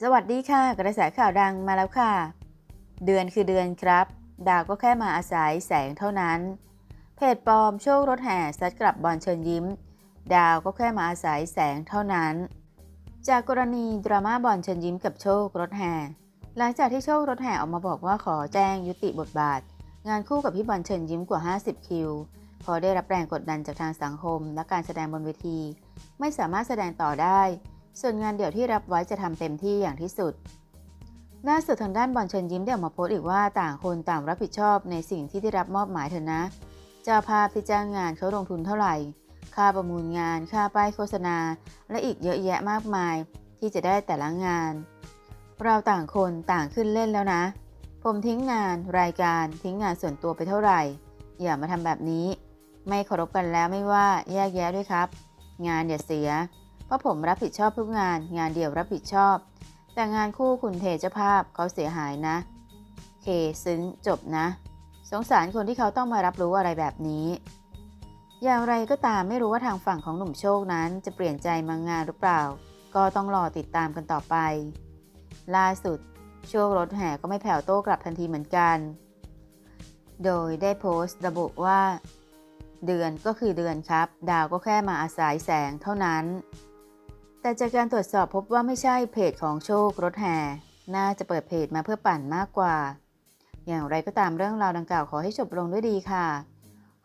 สวัสดีค่ะ กระแสข่าวดังมาแล้วค่ะ เดือนคือเดือนครับ ดาวก็แค่มาอาศัยแสงเท่านั้น เพจปลอมโชครถแห่ซัดกลับบอลเชิญยิ้ม ดาวก็แค่มาอาศัยแสงเท่านั้น จากกรณีดราม่าบอลเชิญยิ้มกับโชครถแห่ หลังจากที่โชครถแห่ออกมาบอกว่าขอแจ้งยุติบทบาท งานคู่กับพี่บอลเชิญยิ้มกว่า 50 คิวพอได้รับแรงกดดันจากทางสังคม และการแสดงบนเวที ไม่สามารถแสดงต่อได้ ส่วนงานเดี่ยวที่รับไว้จะทำเต็มที่อย่างที่สุดล่าสุดทางด้านบอลเชิญยิ้มได้ออกมาโพสต์อีกว่าต่างคนต่างรับผิดชอบในสิ่งที่ได้รับมอบหมายเถอะนะ เจ้าภาพที่จ้างงานเขาลงทุนเท่าไหร่ ค่าประมูลงาน ค่าป้ายโฆษณา และอีกเยอะแยะมากมาย ที่จะได้แต่ละงาน เราต่างคนต่างขึ้นเล่นแล้วนะ ผมทิ้งงาน รายการทิ้งงานส่วนตัวไปเท่าไหร่ อย่ามาทำแบบนี้ ไม่เคารพกันแล้วไม่ว่าแยกแยะด้วยครับ งานอย่าเสีย ราะผมรับผิดชอบทุกงาน งานเดียวรับผิดชอบ แต่งานคู่คุณเทเจ้าภาพเขาเสียหายนะ เคซึ้งจบนะ สงสารคนที่เขาต้องมารับรู้อะไรแบบนี้ อย่างไรก็ตามไม่รู้ว่าทางฝั่งของหนุ่มโชคนั้นจะเปลี่ยนใจมางานหรือเปล่า ก็ต้องรอติดตามกันต่อไป ล่าสุดโชครถแห่ก็ไม่แผ่วโต้กลับทันทีเหมือนกัน โดยได้โพสต์ระบุว่า เดือนก็คือเดือนครับ ดาวก็แค่มาอาศัยแสงเท่านั้น แต่จากการตรวจสอบพบว่าไม่ใช่เพจของโชครถแห่น่าจะเปิดเพจมาเพื่อปั่นมากกว่า อย่างไรก็ตามเรื่องราวดังกล่าวขอให้จบลงด้วยดีค่ะ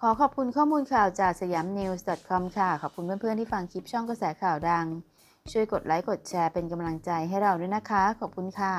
ขอขอบคุณข้อมูลข่าวจากสยามนิวส์ com ค่ะ ขอบคุณเพื่อนๆที่ฟังคลิปช่องกระแสข่าวดัง ช่วยกดไลค์กดแชร์เป็นกำลังใจให้เราด้วยนะคะ ขอบคุณค่ะ